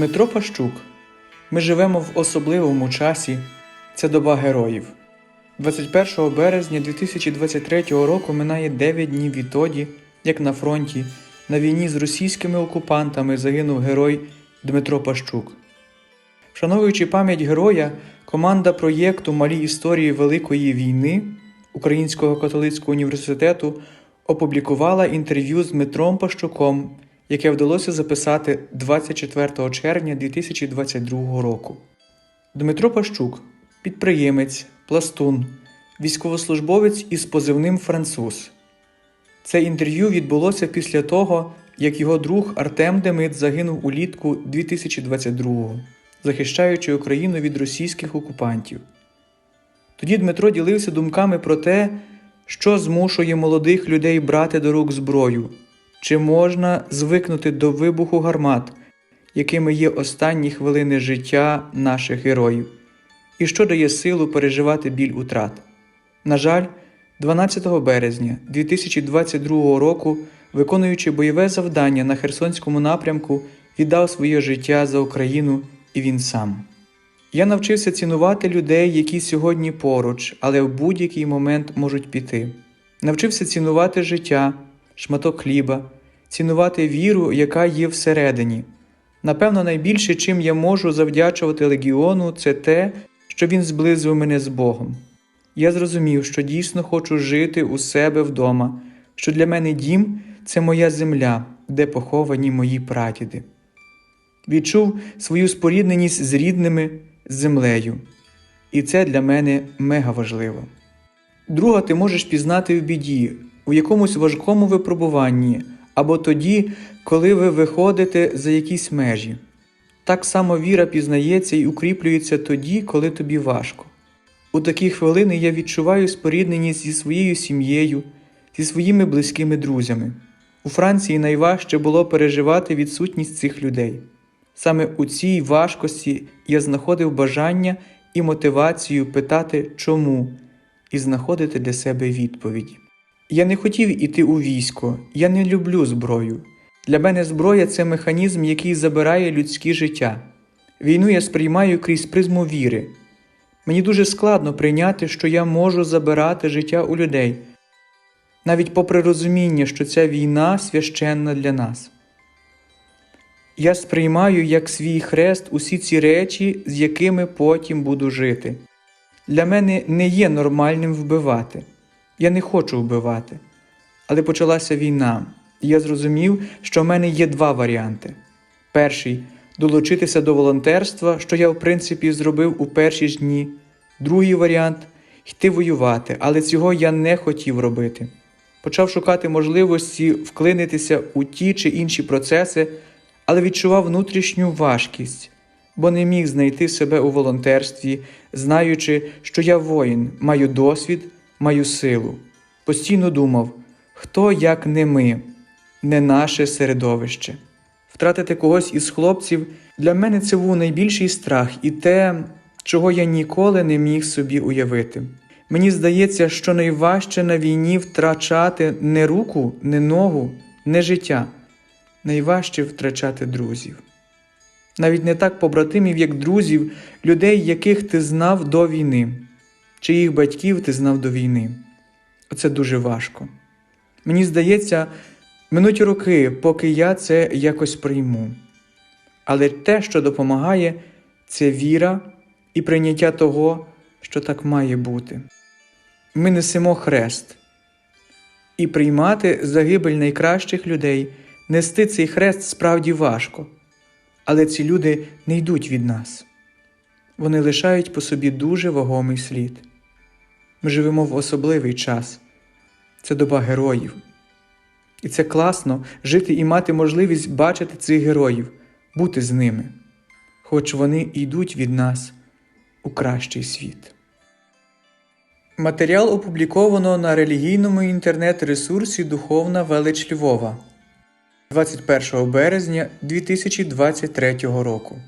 Дмитро Пащук. Ми живемо в особливому часі. Це доба героїв. 21 березня 2023 року минає 9 днів відтоді, як на фронті на війні з російськими окупантами загинув герой Дмитро Пащук. Вшановуючи пам'ять героя, команда проєкту Малі історії Великої війни Українського католицького університету опублікувала інтерв'ю з Дмитром Пащуком, яке вдалося записати 24 червня 2022 року. Дмитро Пащук підприємець, пластун, військовослужбовець із позивним Француз. Це інтерв'ю відбулося після того, як його друг Артем Демит загинув улітку 2022-го, захищаючи Україну від російських окупантів. Тоді Дмитро ділився думками про те, що змушує молодих людей брати до рук зброю, чи можна звикнути до вибуху гармат, якими є останні хвилини життя наших героїв, і що дає силу переживати біль утрат. На жаль, 12 березня 2022 року, виконуючи бойове завдання на Херсонському напрямку, віддав своє життя за Україну і він сам. Я навчився цінувати людей, які сьогодні поруч, але в будь-який момент можуть піти. Навчився цінувати життя, шматок хліба, цінувати віру, яка є всередині. Напевно, найбільше, чим я можу завдячувати легіону, це те, що він зблизив мене з Богом. Я зрозумів, що дійсно хочу жити у себе вдома, що для мене дім це моя земля, де поховані мої прадіди. Відчув свою спорідненість з рідними, з землею. І це для мене мега важливо. Друга ти можеш пізнати в біді, у якомусь важкому випробуванні, або тоді, коли ви виходите за якісь межі. Так само віра пізнається і укріплюється тоді, коли тобі важко. У такі хвилини я відчуваю спорідненість зі своєю сім'єю, зі своїми близькими друзями. У Франції найважче було переживати відсутність цих людей. Саме у цій важкості я знаходив бажання і мотивацію питати чому і знаходити для себе відповідь. Я не хотів іти у військо, я не люблю зброю. Для мене зброя це механізм, який забирає людське життя. Війну я сприймаю крізь призму віри. Мені дуже складно прийняти, що я можу забирати життя у людей, навіть попри розуміння, що ця війна священна для нас. Я сприймаю як свій хрест усі ці речі, з якими потім буду жити. Для мене не є нормальним вбивати. Я не хочу вбивати. Але почалася війна, і я зрозумів, що в мене є два варіанти: перший долучитися до волонтерства, що я, в принципі, зробив у перші ж дні. Другий варіант йти воювати, але цього я не хотів робити. Почав шукати можливості вклинитися у ті чи інші процеси, але відчував внутрішню важкість, бо не міг знайти себе у волонтерстві, знаючи, що я воїн, маю досвід, маю силу. Постійно думав, хто як не ми, не наше середовище. Втратити когось із хлопців для мене це був найбільший страх і те, чого я ніколи не міг собі уявити. Мені здається, що найважче на війні втрачати не руку, не ногу, не життя. Найважче втрачати друзів. Навіть не так побратимів, як друзів, людей, яких ти знав до війни, чиїх батьків ти знав до війни. Оце дуже важко. Мені здається, минуть роки, поки я це якось прийму. Але те, що допомагає, це віра і прийняття того, що так має бути. Ми несемо хрест і приймати загибель найкращих людей, нести цей хрест справді важко, але ці люди не йдуть від нас. Вони лишають по собі дуже вагомий слід. Ми живемо в особливий час, це доба героїв. І це класно жити і мати можливість бачити цих героїв, бути з ними, хоч вони йдуть від нас у кращий світ. Матеріал опубліковано на релігійному інтернет-ресурсі Духовна велич Львова 21 березня 2023 року.